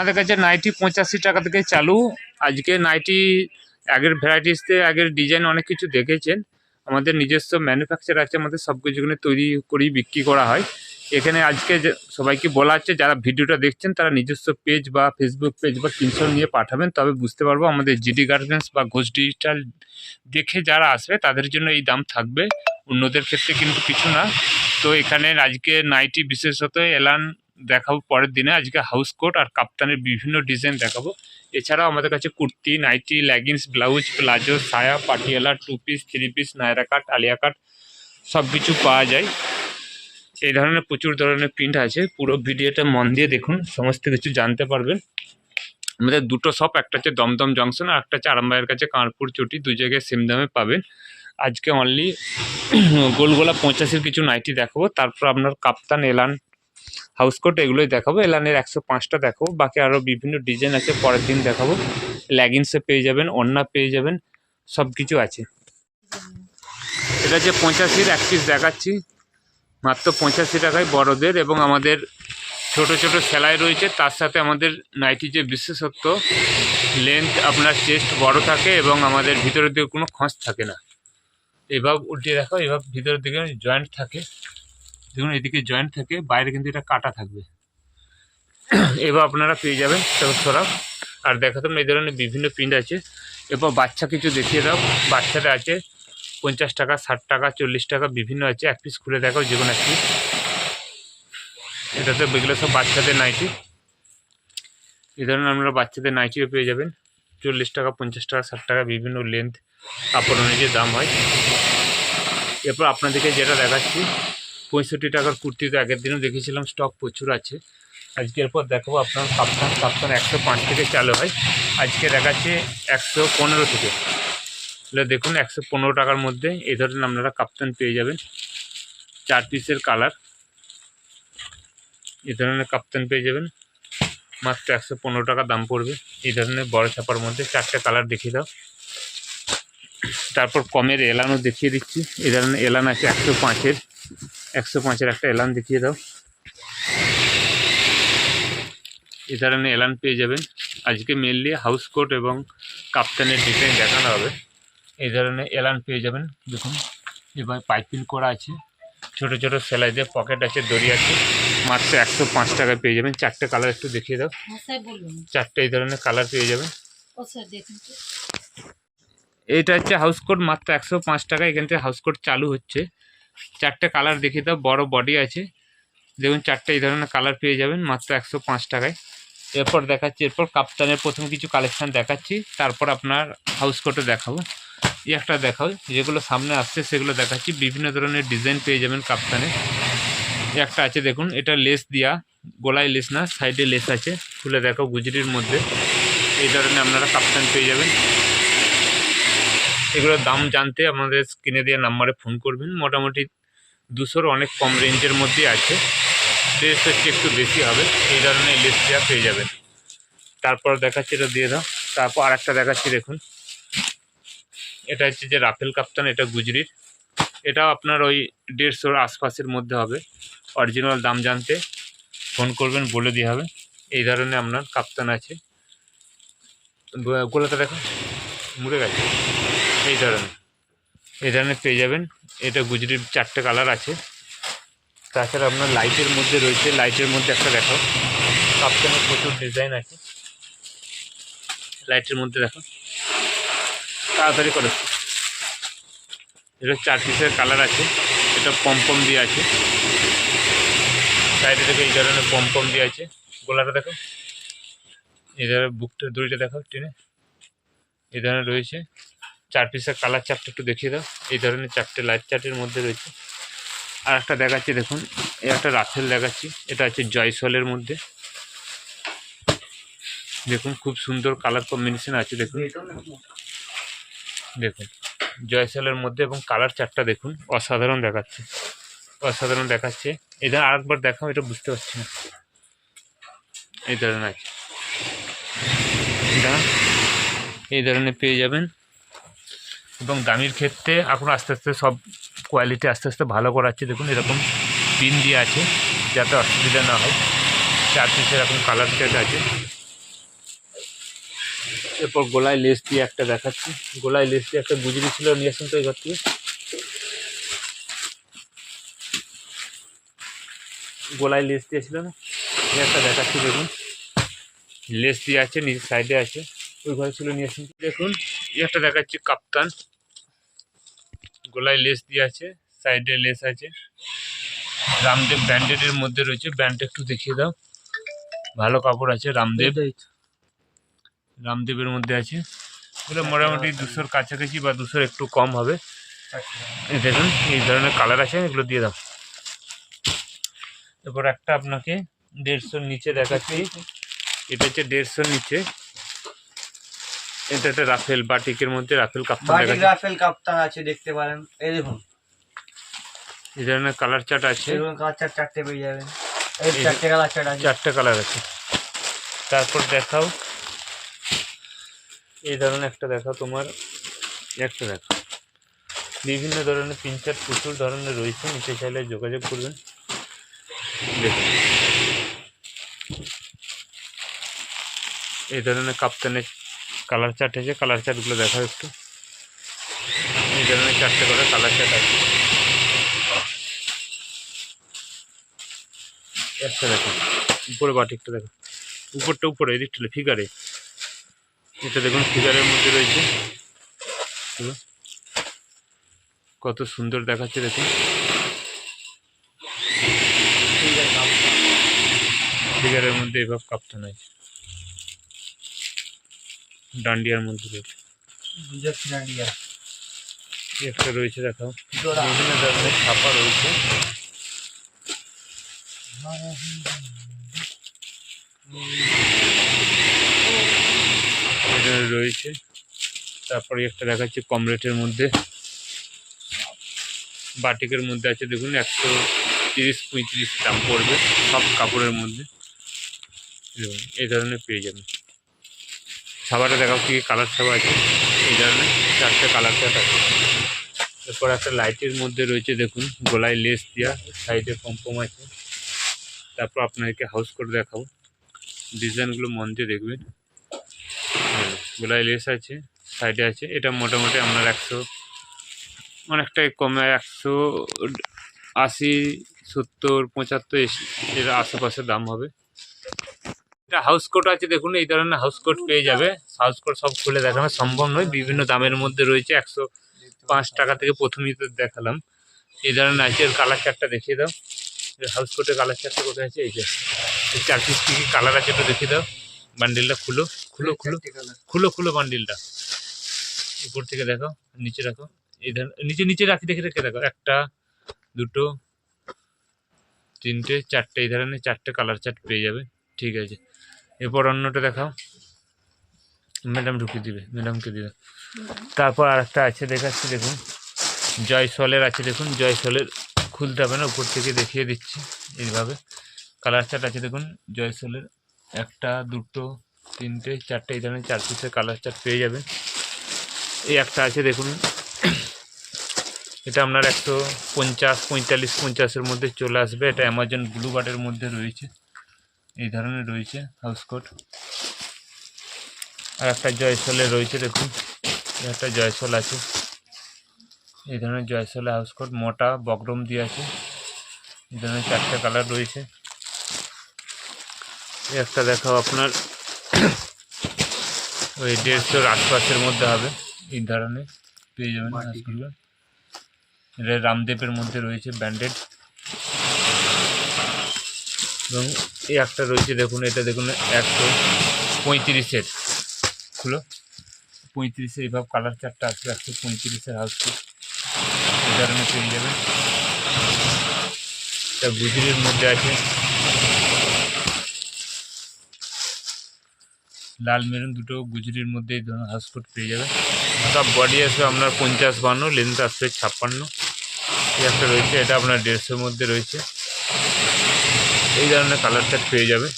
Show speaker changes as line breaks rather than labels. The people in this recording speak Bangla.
আমাদের কাছে নাইটি পঁচাশি টাকা থেকে চালু। আজকে নাইটি আগের ভ্যারাইটিসতে আগের ডিজাইন অনেক কিছু দেখেছেন। আমাদের নিজস্ব ম্যানুফ্যাকচার আছে, আমাদের সব কিছু এখানে তৈরি করেই বিক্রি করা হয়। এখানে আজকে সবাইকে বলা হচ্ছে যারা ভিডিওটা দেখছেন, তারা নিজস্ব পেজ বা ফেসবুক পেজ বা স্ক্রিনশট নিয়ে পাঠাবেন। তবে বুঝতে পারব আমাদের জিডি গার্মেন্টস বা ঘোষ ডিজিটাল দেখে যারা আসবে, তাদের জন্য এই দাম থাকবে। অন্যদের ক্ষেত্রে কিন্তু কিছু না। তো এখানে আজকে নাইটি বিশেষত এলান দেখাবো পরের দিনে। আজকে হাউস কোট আর কাপ্তানের বিভিন্ন ডিজাইন দেখাবো। এছাড়াও আমাদের কাছে kurti nighty leggings blouse palazzo সায়া Patiala two piece three piece Naira cut Alia cut সব কিছু পাওয়া যায়। এই ধরনের প্রচুর ধরনের প্রিন্ট আছে। পুরো ভিডিওটা মন দিয়ে দেখুন, সমস্ত কিছু জানতে পারবেন। আমাদের দুটো শপ একটা হচ্ছে দমদম জংশন আর একটা হচ্ছে আরামবাগের কাছে কানপুর চটি। দু জায়গায় সেম দামে পাবেন। আজকে অনলি গোলগোলা পঁচাশির কিছু নাইটি দেখাবো। তারপর আপনার কাপ্তান, এলান হাউস কোট এগুলোই দেখাবো। এলানের একশো পাঁচটা দেখাবো। বাকি আরও বিভিন্ন ডিজাইন আছে, পরের দিন দেখাবো। লেগিংসে পেয়ে যাবেন, ওড়না পেয়ে যাবেন সব কিছু আছে। এটা যে পঁচাশির এক পিস দেখাচ্ছি। মাত্র পঁচাশি টাকায় বড়দের এবং আমাদের ছোট ছোট সেলাই রয়েছে। তার সাথে আমাদের নাইটি যে বিশেষত্ব লেন্থ আপনার চেস্ট বড় থাকে এবং আমাদের ভিতরের দিকে কোনো খঁচ থাকে না। এভাবে উল্টে দেখো এভাবে ভিতরের দিকে জয়েন্ট থাকে। দেখুন, এদিকে জয়েন্ট থাকে, বাইরে কিন্তু এটা কাটা থাকবে। এবার আপনারা পেয়ে যাবেন সরাব। আর দেখাতাম এই ধরনের বিভিন্ন প্রিন্ট আছে। এরপর বাচ্চা কিছু দেখিয়ে দাও। বাচ্চাটা আছে পঞ্চাশ টাকা, ষাট টাকা, চল্লিশ টাকা, বিভিন্ন আছে। এক পিস খুলে দেখাও, যে কোনো এক পিস এটাতে এগুলো সব বাচ্চাদের নাইটি। এই ধরনের আপনারা বাচ্চাদের নাইটিও পেয়ে যাবেন। চল্লিশ টাকা, পঞ্চাশ টাকা, ষাট টাকা, বিভিন্ন লেন্থ কাপড় অনুযায়ী দাম হয়। এরপর আপনাদেরকে যেটা দেখাচ্ছি পঁয়ষট্টি টাকার কুর্তি তো আগের দিনও দেখেছিলাম স্টক প্রচুর আছে। আজকের পর দেখাবো আপনার কাপ্তান কাপ্তান একশো পাঁচ থেকে চালু হয়। আজকে দেখাচ্ছে একশো পনেরো থেকে। তাহলে দেখুন, একশো পনেরো টাকার মধ্যে এই ধরনের আপনারা কাপ্তান পেয়ে যাবেন। চার পিসের কালার। এই ধরনের কাপ্তান পেয়ে যাবেন। মাত্র একশো পনেরো টাকা দাম পড়বে। এই ধরনের বড় ছাপার মধ্যে চারটে কালার দেখিয়ে দাও। তারপর কমের এলানও দেখিয়ে দিচ্ছি। এই ধরনের এলান আছে একশো পাঁচের। একশো পাঁচের একটা এলান দেখিয়ে দাও। এই ধরনের এলান পেয়ে যাবেন। আজকে মেনলি হাউস কোট এবং কাপ্তানের ডিজাইন দেখানো হবে। এই ধরনের এলান পেয়ে যাবেন। দেখুন এবার পাইপিং করা আছে। ছোট ছোট সেলাই দিয়ে পকেট আছে দড়ি আছে। মাত্র একশো পাঁচ টাকায় পেয়ে যাবেন। চারটে কালার একটু দেখিয়ে দাও। চারটে এই ধরনের কালার পেয়ে যাবেন। এইটা হচ্ছে হাউস কোট মাত্র একশো পাঁচ টাকা এখান থেকে হাউস কোট চালু হচ্ছে। চারটে কালার দেখিয়ে দাও, বড় বডি আছে। দেখুন, চারটে এই ধরনের কালার পেয়ে যাবেন, মাত্র একশো পাঁচ টাকায়। এরপর দেখাচ্ছি, এরপর কাপ্তানের প্রথম কিছু কালেকশান দেখাচ্ছি, তারপর আপনার হাউস কোটে দেখাবো। এই একটা দেখাও, যেগুলো সামনে আসছে, সেগুলো দেখাচ্ছি। বিভিন্ন ধরনের ডিজাইন পেয়ে যাবেন কাপ্তানে। একটা আছে, দেখুন, এটা লেস দিয়া, গোলায় লেস না সাইডে লেস আছে। খুলে দেখো, গুজরির মধ্যে। এই ধরনের আপনারা কাপ্তান পেয়ে যাবেন। এগুলোর দাম জানতে আমাদের স্ক্রিনে দেওয়া নাম্বারে ফোন করবেন। মোটামুটি দুশোর অনেক কম রেঞ্জের মধ্যে আছে। ড্রেস হচ্ছে একটু বেশি হবে, এই ধরনের লেস দেওয়া পেয়ে যাবেন। তারপর দেখাচ্ছি, এটা দিয়ে দাও। তারপর আর একটা দেখাচ্ছি, দেখুন। এটা হচ্ছে যে রাফেল কাপ্তান, এটা গুজরির। এটাও আপনার ওই দেড়শোর আশপাশের মধ্যে হবে। অরিজিনাল দাম জানতে ফোন করবেন, বলে দিয়ে হবে। এই ধরনের আপনার কাপ্তান আছে। গোলাটা দেখো মুড়ে গেছে। এই ধরনের এই ধরনের পেয়ে যাবেন। এটা গুজরির চারটে কালার আছে। তাছাড়া আপনার লাইটের মধ্যে রয়েছে। লাইটের মধ্যে একটা দেখো কাপ্তানের প্রচুর ডিজাইন আছে। লাইটের মধ্যে দেখো, তাড়াতাড়ি করে। এটা চার পিসের কালার আছে। এটা পমপম দিয়ে আছে। সাইডে দেখো, এই ধরনের পমপম দিয়ে আছে। গোলাটা দেখো, এই ধরনের বুকটা দড়িটা দেখো, টেনে। এই ধরনের রয়েছে। চার পিসের কালার চারটে একটু দেখিয়ে দাও। এই ধরনের চারটে লাইট চার্টের মধ্যে রয়েছে। আর একটা দেখাচ্ছি, দেখুন, এই একটা রাফেল দেখাচ্ছি। এটা আছে জয়সলের মধ্যে। দেখুন, খুব সুন্দর কালার কম্বিনেশন আছে, দেখুন। দেখুন জয়সলের মধ্যে এবং কালার চারটা দেখুন, অসাধারণ দেখাচ্ছে। অসাধারণ দেখাচ্ছে। ধরনের আরেকবার দেখাও, এটা বুঝতে পারছি না। এই ধরনের আছে। এই ধরনের পেয়ে যাবেন। এবং দামির ক্ষেত্রে এখন আস্তে আস্তে সব কোয়ালিটি আস্তে আস্তে ভালো করাচ্ছে। দেখুন, এরকম পিন দিয়ে আছে, যাতে অসুবিধা না হয়। চার পিসের এখন কালার সেট আছে। এরপর গোলায় লেস দিয়ে একটা দেখাচ্ছি। গোলায় লেস দিয়ে একটা গুজরি ছিল, নিয়ে আসুন তো এই ঘর থেকে। গোলায় লেস দিয়েছিল না একটা দেখাচ্ছি, দেখুন। লেস দিয়ে আছে নিজের সাইডে আছে। ওই ঘরে ছিল, নিয়ে আসুন। দেখুন একটা দেখাচ্ছি, কাপ্তান। গলায় লেস দিয়ে আছে সাইডে লেস আছে। রামদেব ব্যান্ডেডের মধ্যে রয়েছে ব্যান্ড একটু দেখিয়ে দাও। ভালো কাপড় আছে রামদেব। রামদেবের মধ্যে আছে। এগুলো মোটামুটি দুশোর কাছাকাছি বা দুশোর একটু কম হবে। দেখুন এই ধরনের কালার আছে এগুলো দিয়ে দাও। এরপর একটা আপনাকে দেড়শোর নিচে দেখাচ্ছি। এটা হচ্ছে দেড়শোর নিচে। এটা একটা রাফেল বাটিকের মধ্যে ruffle kaftan
batik ruffle kaftan আছে দেখতে পারেন। এই দেখুন।
এই ধরনের কালার চার্ট আছে।
এরকম কালার চার চারটে পেয়ে যাবেন। এই চারটে কালার চার্ট আছে।
চারটে কালার আছে। তারপর দেখাও। এই ধরনের একটা দেখাও তোমার। একটা দেখাও। বিভিন্ন ধরনের তিন চার প্রচুর ধরনের রয়েছে। নিচে চাইলে যোগাযোগ করবেন। দেখুন। এই ধরনের কাপ্তানের কালার চার্ট আছে কালার চার্টগুলো দেখাও একটু। এই ধরনের চারটে করে কালার চার্ট আছে। একটা দেখো, উপরে বাটিকটা দেখো। উপরটা উপরে, এদিকটা ফিগারে এটা দেখুন ফিগারের মধ্যে রয়েছে। কত সুন্দর দেখাচ্ছে, দেখুন। ফিগারের মধ্যে এভাবে কাপ্তান আছে ডান্ডিয়ার মধ্যে রয়েছে একটা রয়েছে দেখাও। বিভিন্ন ধরনের ছাপা রয়েছে। রয়েছে। তারপরে একটা দেখাচ্ছে কম রেটের মধ্যে। বাটিকের মধ্যে আছে দেখুন একশো তিরিশ পঁয়ত্রিশ দাম পড়বে সব কাপড়ের মধ্যে। দেখুন এই ধরনের পেয়ে যাবেন। ছাবাটা দেখাও কি কালার ছাবা আছে? এই ধরনের চারটে কালার চার্ট আছে। এরপর একটা লাইটের মধ্যে রয়েছে দেখুন গলায় লেস দেওয়া সাইডে পম্পম আছে। তারপর আপনাদেরকে হাউস করে দেখাবো। ডিজাইনগুলো মন দিয়ে দেখবেন। হ্যাঁ, গলায় লেস আছে সাইডে আছে। এটা মোটামুটি আপনার একশো অনেকটাই কমে একশো আশি সত্তর পঁচাত্তর এর আশেপাশে দাম হবে। এটা হাউস কোট আছে দেখুন এই ধরনের হাউস কোট পেয়ে যাবে। হাউস কোট সব খুলে দেখানো সম্ভব নয়। বিভিন্ন দামের মধ্যে রয়েছে একশো পাঁচ টাকা থেকে প্রথমেই তো দেখালাম। এই ধরনের আছে এর কালার চারটা দেখিয়ে দাও। হাউস কোটের কালার চারটা কোথায় আছে? এই যে চার পিস কী কী কালার আছে একটু দেখিয়ে দাও। বান্ডিলটা খুলো খুলো খুলো খুলো খুলো বান্ডিলটা উপর থেকে দেখো নিচে রাখো। এই ধরনের নিচে নিচে রাখি দেখে রেখে দেখো। একটা দুটো তিনটে চারটে এই ধরনের চারটে কালার চার্ট পেয়ে যাবে। ঠিক আছে। এরপর অন্যটা দেখাও। ম্যাডাম ঢুকিয়ে দিবে, ম্যাডামকে দিবে। তারপর আর একটা আছে, দেখাচ্ছি, দেখুন। জয়সলের আছে, দেখুন। জয়সলের খুলতে হবে না, উপর থেকে দেখিয়ে দিচ্ছি এইভাবে। কালার চার্ট আছে, দেখুন। জয়সলের একটা, দুটো, তিনটে, চারটে, এই ধরনের চার পিসের কালার চার্ট পেয়ে যাবেন। এই একটা আছে, দেখুন। এটা আপনার একশো পঞ্চাশ, পঁয়তাল্লিশ, পঞ্চাশের মধ্যে চলে আসবে। এটা অ্যামাজন ব্লু বার্ডের মধ্যে রয়েছে। এই ধরনের রয়েছে হাউস কোট আর একটা জয়সলের রয়েছে দেখুন। একটা জয়সল আছে। এই ধরনের জয়সলের হাউস কোট মোটা বকরম দিয়ে আছে। এই ধরনের চারটে কালার রয়েছে। একটা দেখাও আপনার। ওই দেড়শোর আশপাশের মধ্যে হবে। এই ধরনের পেয়ে যাবেন। হাউসগুলো এটা রামদেবের মধ্যে রয়েছে ব্যান্ডেড। এবং এই একটা রয়েছে, দেখুন, এটা দেখুন, একশো পঁয়ত্রিশের। খুলো। পঁয়ত্রিশের এইভাবে কালার চারটা আসবে একশো পঁয়ত্রিশের হাউস এই ধরনের পেয়ে যাবেন। এটা গুজরির মধ্যে আছে। লাল মেরুন দুটো গুজরির মধ্যে এই ধরনের হাউসকোট পেয়ে যাবে সব বডি আসবে আপনার পঞ্চাশ বান্ন লেন্থ আসবে ছাপ্পান্ন। এই একটা রয়েছে, এটা আপনার দেড়শোর মধ্যে রয়েছে। এই ধরনের কালার সেট পেয়ে যাবে।